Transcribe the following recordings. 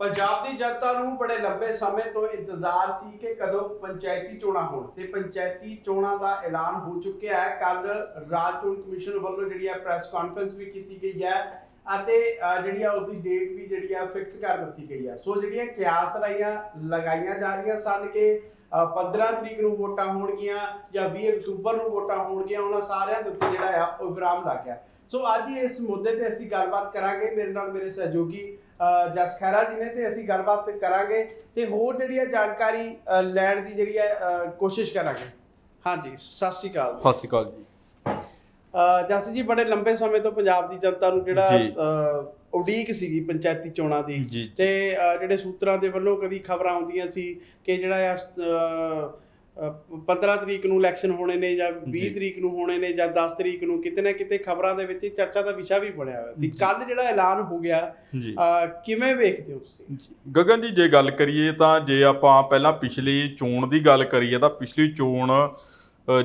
ਪੰਜਾਬ ਦੀ ਜਨਤਾ ਨੂੰ ਬੜੇ ਲੰਬੇ ਸਮੇਂ ਤੋਂ ਇੰਤਜ਼ਾਰ ਸੀ ਕਿ ਕਦੋਂ ਪੰਚਾਇਤੀ ਚੋਣਾਂ ਹੋਣ ਤੇ ਪੰਚਾਇਤੀ ਚੋਣਾਂ ਦਾ ਐਲਾਨ ਹੋ ਚੁੱਕਿਆ ਹੈ। ਕੱਲ ਰਾਜ ਚੋਣ ਕਮਿਸ਼ਨ ਵੱਲੋਂ ਜਿਹੜੀ ਹੈ ਪ੍ਰੈਸ ਕਾਨਫਰੰਸ ਵੀ ਕੀਤੀ ਗਈ ਹੈ ਅਤੇ ਜਿਹੜੀ ਆ ਉਹਦੀ ਡੇਟ ਵੀ ਜਿਹੜੀ ਆ ਫਿਕਸ ਕਰ ਦਿੱਤੀ ਗਈ ਹੈ। ਸੋ ਜਿਹੜੀਆਂ ਕਿਆਸ ਰਾਈਆਂ ਲਗਾਈਆਂ ਜਾ ਰਹੀਆਂ ਸਨ ਕਿ ਅਹ, 15 ਤਰੀਕ ਨੂੰ ਵੋਟਾਂ ਹੋਣਗੀਆਂ ਜਾਂ 20 ਅਕਤੂਬਰ ਨੂੰ ਵੋਟਾਂ ਹੋਣਗੀਆਂ ਉਹਨਾਂ ਸਾਰਿਆਂ ਦੇ ਉੱਤੇ ਜਿਹੜਾ ਆ ਉਹ ਵਿਰਾਮ ਲੱਗ ਗਿਆ। ਸੋ ਅੱਜ ਇਸ ਮੁੱਦੇ ਤੇ ਅਸੀਂ ਗੱਲਬਾਤ ਕਰਾਂਗੇ। ਮੇਰੇ ਨਾਲ ਮੇਰੇ ਸਹਿਯੋਗੀ ਜਸ ਖੈਰਾ ਜੀ ਨੇ ਤੇ ਅਸੀਂ ਗੱਲਬਾਤ ਕਰਾਂਗੇ ਤੇ ਹੋਰ ਜਿਹੜੀ ਹੈ ਜਾਣਕਾਰੀ ਲੈਣ ਦੀ ਜਿਹੜੀ ਹੈ ਕੋਸ਼ਿਸ਼ ਕਰਾਂਗੇ। ਹਾਂਜੀ ਸਤਿ ਸ਼੍ਰੀ ਅਕਾਲ। ਸਤਿ ਸ਼੍ਰੀ ਅਕਾਲ ਜੀ। ਜਸ ਜੀ ਬੜੇ ਲੰਬੇ ਸਮੇਂ ਤੋਂ ਪੰਜਾਬ ਦੀ ਜਨਤਾ ਨੂੰ ਜਿਹੜਾ ਉਡੀਕ ਸੀਗੀ ਪੰਚਾਇਤੀ ਚੋਣਾਂ ਦੀ। ਤੇ ਜਿਹੜੇ ਸੂਤਰਾਂ ਦੇ ਵੱਲੋਂ ਕਦੀ ਖਬਰਾਂ ਆਉਂਦੀਆਂ ਸੀ ਕਿ ਜਿਹੜਾ ਆ 15 ਤਰੀਕ ਨੂੰ ਇਲੈਕਸ਼ਨ ਹੋਣੇ ਨੇ ਜਾਂ 20 ਜੀ। ਤਰੀਕ ਨੂੰ ਹੋਣੇ ਨੇ ਜਾਂ 10 ਤਰੀਕ ਨੂੰ ਕਿਤੇ ਨਾ ਕਿਤੇ ਖਬਰਾਂ ਦੇ ਵਿੱਚ ਚਰਚਾ ਦਾ ਵਿਸ਼ਾ ਵੀ ਬਣਿਆ ਹੋਇਆ। ਜੀ। ਕੱਲ ਜਿਹੜਾ ਐਲਾਨ ਹੋ ਗਿਆ ਕਿਵੇਂ ਵੇਖਦੇ ਹੋ ਤੁਸੀਂ? ਗਗਨ ਜੀ ਜੇ ਗੱਲ ਕਰੀਏ ਤਾਂ ਜੇ ਆਪਾਂ ਪਹਿਲਾਂ ਪਿਛਲੀ ਚੋਣ ਦੀ ਗੱਲ ਕਰੀਏ ਤਾਂ ਪਿਛਲੀ ਚੋਣ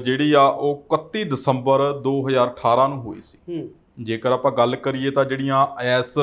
ਜਿਹੜੀ ਆ ਉਹ 31 ਦਸੰਬਰ 2018 ਨੂੰ ਹੋਈ ਸੀ। ਜੇਕਰ ਆਪਾਂ ਗੱਲ ਕਰੀਏ ਤਾਂ ਜਿਹੜੀਆਂ ਇਸ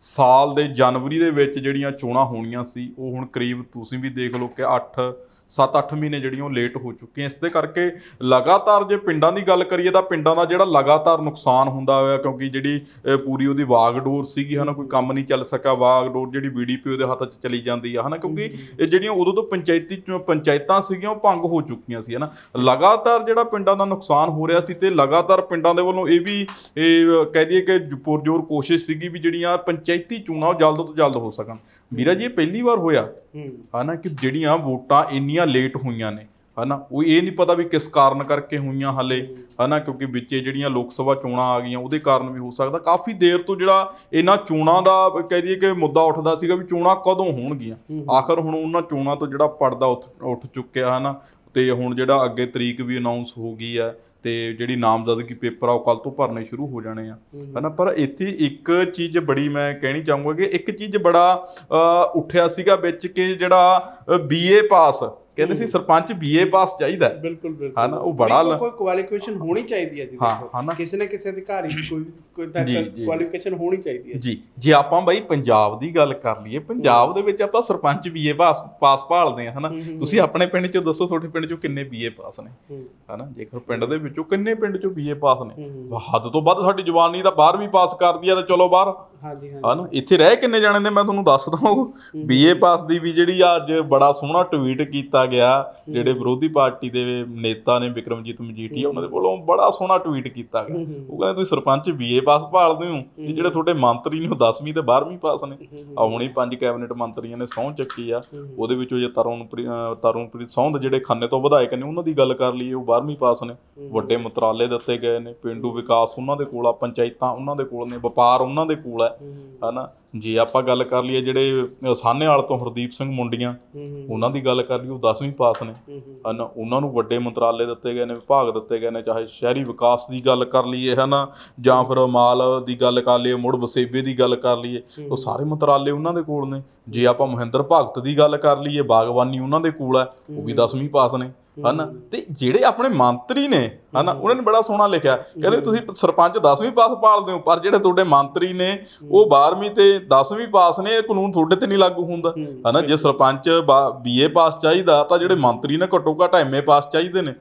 ਸਾਲ ਦੇ ਜਨਵਰੀ ਦੇ ਵਿੱਚ ਜਿਹੜੀਆਂ ਚੋਣਾਂ ਹੋਣੀਆਂ ਸੀ ਉਹ ਹੁਣ ਕਰੀਬ ਤੁਸੀਂ ਵੀ ਦੇਖ ਲਓ ਕਿ 8 7-8 ਮਹੀਨੇ ਜਿਹੜੀਆਂ ਉਹ ਲੇਟ ਹੋ ਚੁੱਕੀਆਂ ਇਸ ਦੇ ਕਰਕੇ ਲਗਾਤਾਰ ਜੇ ਪਿੰਡਾਂ ਦੀ ਗੱਲ ਕਰੀਏ ਤਾਂ ਪਿੰਡਾਂ ਦਾ ਜਿਹੜਾ ਲਗਾਤਾਰ ਨੁਕਸਾਨ ਹੁੰਦਾ ਹੋਇਆ ਕਿਉਂਕਿ ਜਿਹੜੀ ਪੂਰੀ ਉਹਦੀ ਵਾਗਡੋਰ ਸੀਗੀ ਹਨਾ ਕੋਈ ਕੰਮ ਨਹੀਂ ਚੱਲ ਸਕਿਆ। ਵਾਗਡੋਰ ਜਿਹੜੀ ਬੀਡੀਪੀਓ ਦੇ ਹੱਥ 'ਚ ਚਲੀ ਜਾਂਦੀ ਆ ਹਨਾ ਕਿਉਂਕਿ ਇਹ ਜਿਹੜੀਆਂ ਉਦੋਂ ਤੋਂ ਪੰਚਾਇਤੀ ਚੋਂ- ਪੰਚਾਇਤਾਂ ਸੀਗੀਆਂ ਉਹ ਭੰਗ ਹੋ ਚੁੱਕੀਆਂ ਸੀ ਹਨਾ। ਲਗਾਤਾਰ ਜਿਹੜਾ ਪਿੰਡਾਂ ਦਾ ਨੁਕਸਾਨ ਹੋ ਰਿਹਾ ਸੀ ਤੇ ਲਗਾਤਾਰ ਪਿੰਡਾਂ ਦੇ ਵੱਲੋਂ ਇਹ ਵੀ ਇਹ ਕਹਿ ਦਈਏ ਕਿ ਪੁਰਜੋਰ ਕੋਸ਼ਿਸ਼ ਸੀਗੀ ਵੀ ਜਿਹੜੀਆਂ ਪੰਚਾਇਤੀ ਚੋਣਾਂ ਉਹ ਜਲਦ ਤੋਂ ਜਲਦ ਹੋ ਸਕਣ। ਵੀਰਾ ਜੀ ਇਹ ਪਹਿਲੀ ਵਾਰ ਹੋਇਆ ਹੂੰ। ਹਨਾ ਕਿ ਜਿਹੜੀਆਂ ਵੋਟਾਂ ਇੰਨੀਆਂ ਲੇਟ ਹੋਈਆਂ ਨੇ ਹਨਾ? ਉਹ ਇਹ ਨਹੀਂ ਪਤਾ ਵੀ ਕਿਸ ਕਾਰਨ ਕਰਕੇ ਹੋਈਆਂ ਹਲੇ ਹਨਾ? ਕਿਉਂਕਿ ਵਿੱਚੇ ਜਿਹੜੀਆਂ ਲੋਕ ਸਭਾ ਚੋਣਾਂ ਆ ਗਈਆਂ ਉਹਦੇ ਕਾਰਨ ਵੀ ਹੋ ਸਕਦਾ। ਕਾਫੀ ਦੇਰ ਤੋਂ ਜਿਹੜਾ ਇਹਨਾਂ ਚੋਣਾਂ ਦਾ ਕਹਿ ਦਈਏ ਕਿ ਮੁੱਦਾ ਉੱਠਦਾ ਸੀਗਾ ਵੀ ਚੋਣਾਂ ਕਦੋਂ ਹੋਣਗੀਆਂ? ਹੂੰ। ਆਖਰ ਹੁਣ ਉਹਨਾਂ ਚੋਣਾਂ ਤੋਂ ਜਿਹੜਾ ਪਰਦਾ ਉੱਠ ਚੁੱਕਿਆ ਹਨਾ? ਤੇ ਹੁਣ ਜਿਹੜਾ ਅੱਗੇ ਤਰੀਕ ਵੀ ਅਨਾਉਂਸ ਹੋ ਗਈ ਆ ਤੇ ਜਿਹੜੀ ਨਾਮਜ਼ਦਗੀ ਪੇਪਰ ਆ ਉਹ ਕੱਲ ਤੋਂ ਭਰਨੇ ਸ਼ੁਰੂ ਹੋ ਜਾਣੇ ਆ ਹਨਾ? ਪਰ ਇੱਥੇ ਇੱਕ ਚੀਜ਼ ਬੜੀ ਮੈਂ ਕਹਿਣੀ ਚਾਹੂੰਗਾ ਕਿ ਇੱਕ ਚੀਜ਼ ਬੜਾ ਉੱਠਿਆ ਸੀਗਾ ਵਿੱਚ ਕਿ ਜਿਹੜਾ ਬੀਏ ਪਾਸ ਕਹਿੰਦੇ ਸੀ ਸਰਪੰਚ ਬੀਏ ਪਾਸ ਚਾਹੀਦਾ ਹੈ। ਬਿਲਕੁਲ ਬਿਲਕੁਲ। ਹਨਾ, ਉਹ ਬੜਾ ਕੋਈ ਕੁਆਲੀਫਿਕੇਸ਼ਨ ਹੋਣੀ ਚਾਹੀਦੀ ਹੈ ਜੀ ਦੇਖੋ। ਕਿਸੇ ਨਾ ਕਿਸੇ ਅਧਿਕਾਰੀ ਦੀ ਕੋਈ ਕੋਈ ਤਾਂ। ਕੁਆਲੀਫਿਕੇਸ਼ਨ ਹੋਣੀ ਚਾਹੀਦੀ ਹੈ ਜੀ। ਜੇ ਆਪਾਂ ਬਾਈ ਪੰਜਾਬ ਦੀ ਗੱਲ ਕਰ ਲਈਏ ਪੰਜਾਬ ਦੇ ਵਿੱਚ ਆਪਾਂ ਸਰਪੰਚ ਬੀਏ ਪਾਸ ਪਾਸ ਭਾਲਦੇ ਆ ਹਨਾ। ਤੁਸੀਂ ਆਪਣੇ ਪਿੰਡ ਚੋਂ ਦੱਸੋ ਤੁਹਾਡੇ ਪਿੰਡ ਚੋਂ ਕਿੰਨੇ ਬੀਏ ਪਾਸ ਨੇ? ਹਨਾ ਜੇਕਰ ਪਿੰਡ ਦੇ ਵਿੱਚੋਂ ਕਿੰਨੇ ਪਿੰਡ ਚੋਂ ਬੀਏ ਪਾਸ ਨੇ? ਹੱਦ ਤੋਂ ਵੱਧ ਸਾਡੀ ਜਵਾਨੀ ਤਾਂ 12ਵੀਂ ਪਾਸ ਕਰਦੀ ਆ ਤਾਂ ਚਲੋ ਬਾਹਰ। ਹਾਂਜੀ ਹਾਂਜੀ। ਹਨਾ ਇੱਥੇ ਰਹਿ ਕਿੰਨੇ ਜਾਣੇ ਨੇ? ਮੈਂ ਤੁਹਾਨੂੰ ਦੱਸ ਦਵਾਂ। ਬੀਏ ਪਾਸ ਦੀ ਵੀ ਜਿਹੜੀ ਅੱਜ ਬੜਾ ਸੋਹਣਾ ਟਵੀਟ ਕੀਤਾ ਗਿਆ ਜਿਹੜੇ ਵਿਰੋਧੀ ਪਾਰਟੀ ਦੇ ਨੇਤਾ ਨੇ ਵਿਕਰਮਜੀਤ ਮਜੀਠੀਆ ਉਹਨਾਂ ਦੇ ਕੋਲੋਂ ਬੜਾ ਸੋਹਣਾ ਟਵੀਟ ਕੀਤਾ ਗਿਆ। ਉਹ ਕਹਿੰਦੇ ਤੁਸੀਂ ਸਰਪੰਚ ਬੀਏ ਪਾਸ ਭਾਲਦੇ ਹੋ ਤੇ ਜਿਹੜੇ ਤੁਹਾਡੇ ਮੰਤਰੀ ਨੇ ਉਹ 10ਵੀਂ ਤੇ 12ਵੀਂ ਪਾਸ ਨੇ। ਆ ਹੁਣੇ ਪੰਜ ਕੈਬਨਿਟ ਮੰਤਰੀਆਂ ਨੇ ਸਹੁੰ ਚੱਕੀ ਆ। ਉਹਦੇ ਵਿੱਚੋਂ ਜੇ ਅਹ ਤਰੁਣਪ੍ਰੀਤ ਦੇ ਜਿਹੜੇ ਖੰਨੇ ਤੋਂ ਵਿਧਾਇਕ ਨੇ ਉਹਨਾਂ ਦੀ ਗੱਲ ਕਰ ਲਈਏ ਉਹ 12ਵੀਂ ਪਾਸ ਨੇ। ਵੱਡੇ ਮੰਤਰਾਲੇ ਦਿੱਤੇ ਗਏ ਨੇ ਪਿੰਡੂ ਵਿਕਾਸ ਉਹਨਾਂ ਦੇ ਕੋਲ ਆ ਪੰਚਾਇਤਾਂ ਉਹਨਾਂ ਦੇ ਕੋਲ ਨੇ ਵਪਾਰ ਉਹਨਾਂ ਦੇ ਕੋਲ ਹੂੰ, ਹਨਾ? ਜੇ ਆਪਾਂ ਗੱਲ ਕਰ ਲਈਏ ਜਿਹੜੇ ਸਾਹਨੇਵਾਲ ਤੋਂ ਹਰਦੀਪ ਸਿੰਘ ਮੁੰਡੀਆਂ ਉਹਨਾਂ ਦੀ ਗੱਲ ਕਰ ਲਈਏ ਉਹ 10ਵੀਂ ਪਾਸ ਨੇ। ਹਨਾ ਉਹਨਾਂ ਨੂੰ ਵੱਡੇ ਮੰਤਰਾਲੇ ਦਿੱਤੇ ਗਏ ਨੇ ਵਿਭਾਗ ਦਿੱਤੇ ਗਏ ਨੇ ਚਾਹੇ ਸ਼ਹਿਰੀ ਵਿਕਾਸ ਦੀ ਗੱਲ ਕਰ ਲਈਏ ਹਨਾ ਜਾਂ ਫਿਰ ਮਾਲ ਦੀ ਗੱਲ ਕਰ ਲਈਏ ਮੁੜ ਵਸੇਬੇ ਦੀ ਗੱਲ ਕਰ ਲਈਏ ਉਹ ਸਾਰੇ ਮੰਤਰਾਲੇ ਉਹਨਾਂ ਦੇ ਕੋਲ ਨੇ। ਜੇ ਆਪਾਂ ਮਹਿੰਦਰ ਭਗਤ ਦੀ ਗੱਲ ਕਰ ਲਈਏ ਬਾਗਬਾਨੀ ਉਹਨਾਂ ਦੇ ਕੋਲ ਹੈ ਉਹ ਵੀ 10ਵੀਂ ਪਾਸ ਨੇ। ਹਨਾ? ਤੇ ਜਿਹੜੇ ਆਪਣੇ ਮੰਤਰੀ ਨੇ ਹਨਾ ਉਹਨਾਂ ਨੇ ਬੜਾ ਸੋਹਣਾ ਲਿਖਿਆ। ਕਹਿੰਦੇ ਤੁਸੀਂ ਸਰਪੰਚ 10ਵੀਂ ਪਾਸ ਪਾਲਦੇ ਹੋ ਪਰ ਜਿਹੜੇ ਤੁਹਾਡੇ ਮੰਤਰੀ ਨੇ ਉਹ 12ਵੀਂ ਤੇ 10ਵੀਂ ਪਾਸ ਨੇ ਇਹ ਕਾਨੂੰਨ ਤੁਹਾਡੇ ਤੇ ਨਹੀਂ ਲਾਗੂ ਹੁੰਦਾ। ਹਨਾ ਜੇ ਸਰਪੰਚ ਬੀਏ ਪਾਸ ਚਾਹੀਦਾ ਤਾਂ ਜਿਹੜੇ ਮੰਤਰੀ ਨੇ ਘੱਟੋ ਘੱਟ ਐਮਏ ਪਾਸ ਚਾਹੀਦੇ ਨੇ।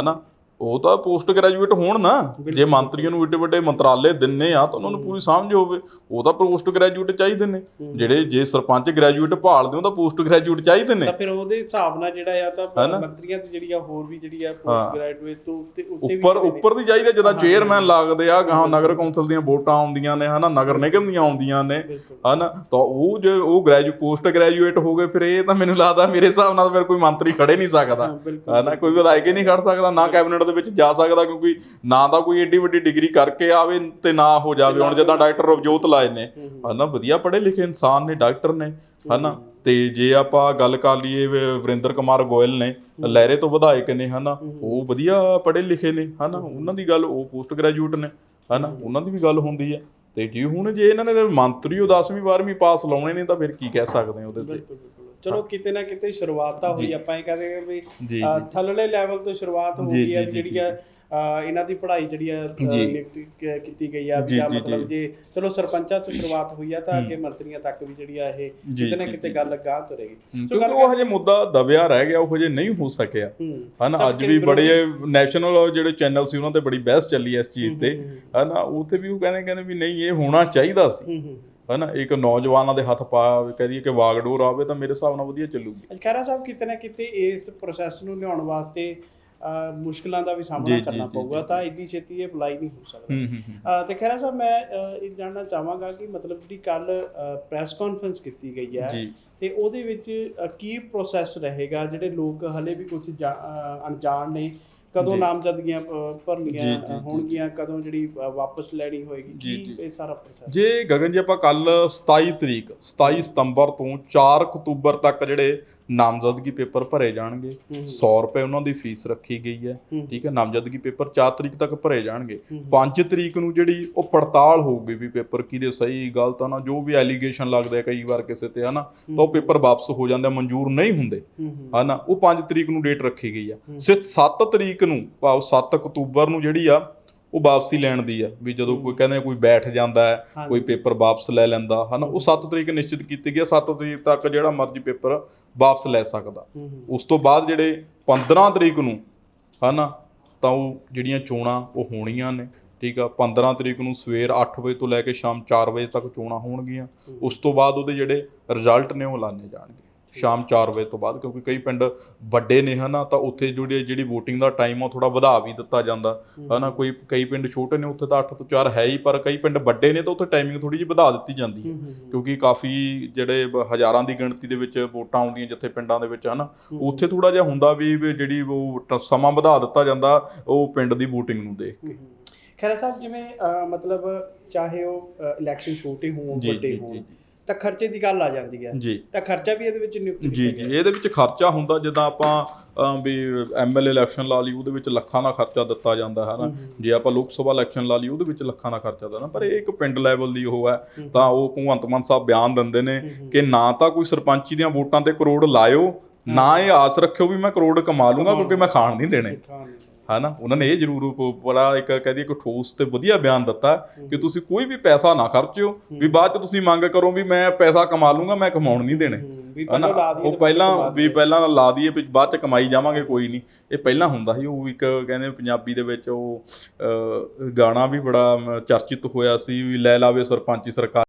ਹਨਾ? ਉਹ ਤਾਂ ਪੋਸਟ ਗ੍ਰੈਜੂਏਟ ਹੋਣ ਨਾ। ਜੇ ਮੰਤਰੀਆਂ ਨੂੰ ਏਡੇ ਵੱਡੇ ਮੰਤਰਾਲੇ ਦਿੰਨੇ ਆ ਤਾਂ ਉਹਨਾਂ ਨੂੰ ਪੂਰੀ ਸਮਝ ਹੋਵੇ। ਉਹ ਤਾਂ ਪੋਸਟ ਗ੍ਰੈਜੂਏਟ ਚਾਹੀਦੇ ਨੇ। ਜਿਹੜੇ ਜੇ ਸਰਪੰਚ ਗ੍ਰੈਜੂਏਟ ਭਾਲਦੇ ਹੋ ਤਾਂ ਪੋਸਟ ਗ੍ਰੈਜੂਏਟ ਚਾਹੀਦੇ ਨੇ। ਤਾਂ ਫਿਰ ਉਹਦੇ ਹਿਸਾਬ ਨਾਲ ਜਿਹੜਾ ਆ ਤਾਂ? ਮੰਤਰੀਆਂ ਤੇ ਜਿਹੜੀ ਆ ਹੋਰ ਵੀ ਜਿਹੜੀ ਆ। ਪੋਸਟ ਗ੍ਰੈਜੂਏਟ ਤੋਂ ਉੱਤੇ ਉੱਤੇ ਵੀ ਉੱਪਰ। ਉੱਪਰ ਦੀ ਚਾਹੀਦਾ ਜਦੋਂ ਚੇਅਰਮੈਨ ਲੱਗਦੇ ਆ ਗਾਹਾਂ ਨਗਰ ਕੌਂਸਲ ਦੀਆਂ ਵੋਟਾਂ ਆਉਂਦੀਆਂ ਨੇ ਹਨਾ? ਨਗਰ ਨਿਗਮ ਦੀਆਂ ਆਉਂਦੀਆਂ ਨੇ ਹਨਾ? ਤਾਂ ਉਹ ਜੇ ਉਹ ਗ੍ਰੈਜੂ ਪੋਸਟ ਗ੍ਰੈਜੂਏਟ ਹੋ ਗਏ ਫਿਰ ਇਹ ਤਾਂ ਮੈਨੂੰ ਲੱਗਦਾ ਮੇਰੇ ਹਿਸਾਬ ਨਾਲ ਫਿਰ ਕੋਈ ਮੰਤਰੀ ਖੜੇ ਨਹੀਂ ਸਕਦਾ। ਹਨਾ? ਕੋਈ ਵਿਧਾਇਕ ਹੀ ਨਹੀਂ ਖੜ ਸਕਦਾ ਨਾ ਕੈਬਨਿਟ ਦੇ ਵਿੱਚ ਜਾ ਸਕਦਾ ਕਿਉਂਕਿ ਨਾ ਤਾਂ ਕੋਈ ਏਡੀ ਵੱਡੀ ਡਿਗਰੀ ਕਰਕੇ ਆਵੇ ਤੇ ਨਾ ਹੋ ਜਾਵੇ। ਹੁਣ ਜਿੱਦਾਂ ਡਾਕਟਰ ਰਵਜੋਤ ਲਾਏ ਨੇ ਹਨਾ ਵਧੀਆ ਪੜ੍ਹੇ ਲਿਖੇ ਇਨਸਾਨ ਨੇ ਡਾਕਟਰ ਨੇ ਹਨਾ। ਤੇ ਜੇ ਆਪਾਂ ਗੱਲ ਕਰ ਲਈਏ ਵਰਿੰਦਰ ਕੁਮਾਰ ਗੋਇਲ ਨੇ ਲਹਿਰੇ ਤੋਂ ਵਿਧਾਇਕ ਨੇ ਹਨਾ। ਉਹ ਵਧੀਆ ਪੜ੍ਹੇ ਲਿਖੇ ਨੇ ਹਨਾ। ਉਹਨਾਂ ਦੀ ਗੱਲ ਉਹ ਪੋਸਟ ਗ੍ਰੈਜੂਏਟ ਨੇ ਹਨਾ। ਉਹਨਾਂ ਦੀ ਵੀ ਗੱਲ ਹੁੰਦੀ ਹੈ ਤੇ ਜੇ ਹੁਣ ਜੇ ਇਹਨਾਂ ਨੇ ਮੰਤਰੀ ਉਹ 10ਵੀਂ 12ਵੀਂ ਪਾਸ ਲਾਉਣੇ ਨੇ ਤਾਂ ਫਿਰ ਕੀ ਕਹਿ ਸਕਦੇ ਆ ਉਹਦੇ ਤੇ? ਚਲੋ ਕਿਤੇ ਨਾ ਕਿਤੇ ਸ਼ੁਰੂਆਤ ਤਾਂ ਹੋਈ ਆਪਾਂ ਇਹ ਕਹਦੇ ਵੀ ਜੀ ਅਹ, ਥੱਲੜੇ ਲੈਵਲ ਤੋਂ ਸ਼ੁਰੂਆਤ ਹੋ ਗਈ ਹੈ ਜਿਹੜੀ ਆ ਇਹਨਾਂ ਦੀ ਪੜ੍ਹਾਈ ਜਿਹੜੀ ਆ ਕੀਤੀ ਗਈ ਆ ਵੀ ਜੀ, ਮਤਲਬ ਜੀ। ਚਲੋ ਸਰਪੰਚਾਂ ਤੋਂ ਸ਼ੁਰੂਆਤ ਹੋਈ ਆ ਤਾਂ। ਅੱਗੇ ਮੰਤਰੀਆਂ ਤੱਕ ਵੀ ਜਿਹੜੀ ਆ ਇਹ ਕਿਤੇ ਨਾ ਕਿਤੇ। ਗੱਲ ਗਾਹ ਤੁਰੇਗੀ ਕਿਉਂਕਿ ਉਹ ਹਜੇ ਮੁੱਦਾ ਦਬਿਆ ਰਹਿ ਗਿਆ ਉਹ ਹਜੇ ਨਹੀਂ ਹੋ ਸਕਿਆ। ਹਨਾ ਅੱਜ ਵੀ ਬੜੇ ਨੈਸ਼ਨਲ ਜਿਹੜੇ ਚੈਨਲ ਸੀ ਉਹਨਾਂ ਤੇ ਬੜੀ ਬਹਿਸ ਚੱਲੀ ਇਸ ਚੀਜ਼ ਤੇ। ਹਨਾ ਉੱਥੇ ਵੀ ਉਹ ਕਹਿੰਦੇ ਕਹਿੰਦੇ ਵੀ ਨਹੀਂ ਇਹ ਹੋਣਾ ਚਾਹੀਦਾ ਸੀ। ਹਨਾ ਇੱਕ ਨੌਜਵਾਨਾਂ ਦੇ ਹੱਥ ਪਾ ਕਹਿ ਦਈਏ ਕਿ ਵਾਗਡੋਰ ਆਵੇ ਤਾਂ ਮੇਰੇ ਹਿਸਾਬ ਨਾਲ ਵਧੀਆ ਚੱਲੂਗੀ। ਖੈਰਾ ਸਾਹਿਬ ਕਿਤੇ ਨਾ ਕਿਤੇ ਇਸ ਪ੍ਰੋਸੈਸ ਨੂੰ ਲਿਆਉਣ ਵਾਸਤੇ ਮੁਸ਼ਕਲਾਂ ਦਾ ਵੀ ਸਾਹਮਣਾ ਕਰਨਾ ਪਊਗਾ ਤਾਂ ਇੰਨੀ ਛੇਤੀ ਇਹ ਅਪਲਾਈ ਨਹੀਂ ਹੋ ਸਕਦਾ। ਤੇ ਖੈਰਾ ਸਾਹਿਬ ਮੈਂ ਇਹ ਜਾਣਨਾ ਚਾਹਾਂਗਾ ਕਿ ਮਤਲਬ ਜਿਹੜੀ ਕੱਲ ਪ੍ਰੈਸ ਕਾਨਫਰੰਸ ਕੀਤੀ ਗਈ ਹੈ ਤੇ ਉਹਦੇ ਵਿੱਚ ਕੀ ਪ੍ਰੋਸੈਸ ਰਹੇਗਾ ਜਿਹੜੇ ਲੋਕ ਹਲੇ ਵੀ ਕੁਝ ਅਣਜਾਣ ਨੇ ਕਦੋਂ। ਨਾਮਜ਼ਦਗੀਆਂ ਭਰਨੀਆਂ। ਹੋਣਗੀਆਂ ਕਦੋਂ ਜਿਹੜੀ ਵਾਪਸ ਲੈਣੀ ਹੋਏਗੀ ਜੀ, ਕੀ। ਇਹ ਸਾਰਾ ਪ੍ਰੋਸੈਸ ਜੇ ਗਗਨ ਜੀ ਆਪਾਂ ਕੱਲ 27 ਤਰੀਕ 27 ਸਤੰਬਰ ਤੋਂ 4 ਅਕਤੂਬਰ ਤੱਕ ਜਿਹੜੇ ਨਾਮਜ਼ਦਗੀ ਪੇਪਰ ਭਰੇ ਜਾਣਗੇ। 100 ਰੁਪਏ ਉਹਨਾਂ ਦੀ ਫੀਸ ਰੱਖੀ ਗਈ ਹੈ। ਠੀਕ ਹੈ ਨਾਮਜ਼ਦਗੀ ਪੇਪਰ 4 ਤਰੀਕ ਤੱਕ ਭਰੇ ਜਾਣਗੇ। 5 ਤਰੀਕ ਨੂੰ ਜਿਹੜੀ ਉਹ ਪੜਤਾਲ ਹੋਊਗੀ ਵੀ ਪੇਪਰ ਕਿਹਦੇ ਸਹੀ ਗਲਤ ਆ ਨਾ ਜੋ ਵੀ ਐਲੀਗੇਸ਼ਨ ਲੱਗਦਾ ਕਈ ਵਾਰ ਕਿਸੇ ਤੇ ਹਨਾ ਤਾਂ ਉਹ ਪੇਪਰ ਵਾਪਸ ਹੋ ਜਾਂਦੇ ਮਨਜ਼ੂਰ ਨਹੀਂ ਹੁੰਦੇ। ਹਨਾ ਉਹ 5 ਤਰੀਕ ਨੂੰ ਡੇਟ ਰੱਖੀ ਗਈ ਆ। ਸਿਰਫ 7 ਤਰੀਕ ਨੂੰ ਭਾਵ 7 ਅਕਤੂਬਰ ਨੂੰ ਜਿਹੜੀ ਆ ਉਹ ਵਾਪਸੀ ਲੈਣ ਦੀ ਆ ਵੀ ਜਦੋਂ ਕੋਈ ਕਹਿੰਦੇ ਕੋਈ ਬੈਠ ਜਾਂਦਾ ਹੈ। ਕੋਈ ਪੇਪਰ ਵਾਪਸ ਲੈ ਲੈਂਦਾ ਹਨਾ? ਉਹ 7 ਤਰੀਕ ਨਿਸ਼ਚਿਤ ਕੀਤੀ ਗਈ ਆ 7 ਤਰੀਕ ਤੱਕ ਜਿਹੜਾ ਮਰਜ਼ੀ ਪੇਪਰ ਵਾਪਸ ਲੈ ਸਕਦਾ। ਉਸ ਤੋਂ ਬਾਅਦ ਜਿਹੜੇ 15 ਤਰੀਕ ਨੂੰ ਹਨਾ ਤਾਂ ਉਹ ਜਿਹੜੀਆਂ ਚੋਣਾਂ ਉਹ ਹੋਣੀਆਂ ਨੇ ਠੀਕ ਆ? 15 ਤਰੀਕ ਨੂੰ ਸਵੇਰ 8 ਵਜੇ ਤੋਂ ਲੈ ਕੇ ਸ਼ਾਮ 4 ਵਜੇ ਤੱਕ ਚੋਣਾਂ ਹੋਣਗੀਆਂ। ਉਸ ਤੋਂ ਬਾਅਦ ਉਹਦੇ ਜਿਹੜੇ ਰਿਜ਼ਲਟ ਨੇ ਉਹ ਲਾਣੇ ਜਾਣਗੇ। ਸ਼ਾਮ 4 ਵਜੇ ਤੋਂ ਬਾਅਦ ਕਿਉਂਕਿ ਕਈ ਪਿੰਡ ਵੱਡੇ ਨੇ ਹਨਾ ਤਾਂ ਉੱਥੇ ਜਿਹੜੀ ਜਿਹੜੀ VOTING ਦਾ ਟਾਈਮ ਆ ਥੋੜਾ ਵਧਾ ਵੀ ਦਿੱਤਾ ਜਾਂਦਾ। ਹਨਾ ਕੋਈ ਕਈ ਪਿੰਡ ਛੋਟੇ ਨੇ ਉੱਥੇ ਤਾਂ 8 ਤੋਂ 4 ਹੈ ਹੀ ਪਰ ਕਈ ਪਿੰਡ ਵੱਡੇ ਨੇ ਤਾਂ ਉੱਥੇ ਟਾਈਮਿੰਗ ਥੋੜੀ ਜਿਹੀ ਵਧਾ ਦਿੱਤੀ ਜਾਂਦੀ ਹੈ। ਕਿਉਂਕਿ ਕਾਫੀ ਜਿਹੜੇ ਹਜ਼ਾਰਾਂ ਦੀ ਗਿਣਤੀ ਦੇ ਵਿੱਚ ਵੋਟਾਂ ਆਉਂਦੀਆਂ ਜਿੱਥੇ ਪਿੰਡਾਂ ਦੇ ਵਿੱਚ ਹਨਾ। ਉੱਥੇ ਥੋੜਾ ਜਿਹਾ ਹੁੰਦਾ ਵੀ ਜਿਹੜੀ ਉਹ ਸਮਾਂ ਵਧਾ ਦਿੱਤਾ ਜਾਂਦਾ ਉਹ ਪਿੰਡ ਦੀ VOTING ਨੂੰ ਦੇਖ ਕੇ। ਖੈਰਾ ਸਾਹਿਬ ਜਿਵੇਂ ਮਤਲਬ ਚਾਹੇ ਉਹ ਇਲੈਕਸ਼ਨ ਛੋਟੇ ਹੋਣ ਵੱਡੇ ਹੋਣ। ਤਾਂ ਖਰਚੇ ਦੀ ਗੱਲ ਆ ਜਾਂਦੀ ਹੈ। ਜੀ। ਤਾਂ ਖਰਚਾ ਵੀ ਇਹਦੇ ਵਿੱਚ ਨਿਯੁਕਤ ਜੀ ਜੀ ਇਹਦੇ ਵਿੱਚ ਖਰਚਾ ਹੁੰਦਾ ਜਿੱਦਾਂ ਆਪਾਂ ਵੀ ਐਮਐਲਏ ਇਲੈਕਸ਼ਨ ਲਾ ਲਈ ਉਹਦੇ ਵਿੱਚ ਲੱਖਾਂ ਦਾ ਖਰਚਾ ਦਿੱਤਾ ਜਾਂਦਾ ਹੈ ਨਾ। ਜੇ ਆਪਾਂ ਲੋਕ ਸਭਾ ਇਲੈਕਸ਼ਨ ਲਾ ਲਈ ਉਹਦੇ ਵਿੱਚ ਲੱਖਾਂ ਦਾ ਖਰਚਾ ਦਿੰਦਾ ਪਰ ਇਹ ਇੱਕ ਪਿੰਡ ਲੈਵਲ ਦੀ ਉਹ ਹੈ ਤਾਂ ਉਹ ਭਗਵੰਤ ਮਾਨ ਸਾਹਿਬ ਬਿਆਨ ਦਿੰਦੇ ਨੇ ਕਿ ਨਾ ਤਾਂ ਕੋਈ ਸਰਪੰਚੀ ਦੀਆਂ ਵੋਟਾਂ ਤੇ ਕਰੋੜ ਲਾਇਓ ਨਾ ਇਹ ਆਸ ਰੱਖਿਓ ਵੀ ਮੈਂ ਕਰੋੜ ਕਮਾ ਲੂੰਗਾ ਕਿਉਂਕਿ ਮੈਂ ਖਾਣ ਨਹੀਂ ਦੇਣੇ। ਹਨਾ? ਉਹਨਾਂ ਨੇ ਇਹ ਜ਼ਰੂਰ ਬੜਾ ਇੱਕ ਕਹਦੀ ਇੱਕ ਠੋਸ ਤੇ ਵਧੀਆ ਬਿਆਨ ਦਿੱਤਾ ਕਿ ਤੁਸੀਂ ਕੋਈ ਵੀ ਪੈਸਾ ਨਾ ਖਰਚਿਓ ਵੀ ਬਾਅਦ ਚ ਤੁਸੀਂ ਮੰਗ ਕਰੋ ਵੀ ਮੈਂ ਪੈਸਾ ਕਮਾ ਲੂੰਗਾ ਮੈਂ ਕਮਾਉਣ ਨਹੀਂ ਦੇਣੇ। ਉਹ ਪਹਿਲਾਂ ਵੀ ਪਹਿਲਾਂ ਲਾ ਦਈਏ ਵੀ ਬਾਅਦ ਚ ਕਮਾਈ ਜਾਵਾਂਗੇ ਕੋਈ ਨਹੀਂ। ਇਹ ਪਹਿਲਾਂ ਹੁੰਦਾ ਸੀ ਉਹ ਇੱਕ ਕਹਿੰਦੇ ਪੰਜਾਬੀ ਦੇ ਵਿੱਚ ਉਹ ਗਾਣਾ ਵੀ ਬੜਾ ਚਰਚਿਤ ਹੋਇਆ ਸੀ ਵੀ ਲੈ ਲਾਵੇ ਸਰਪੰਚੀ ਸਰਕਾਰ।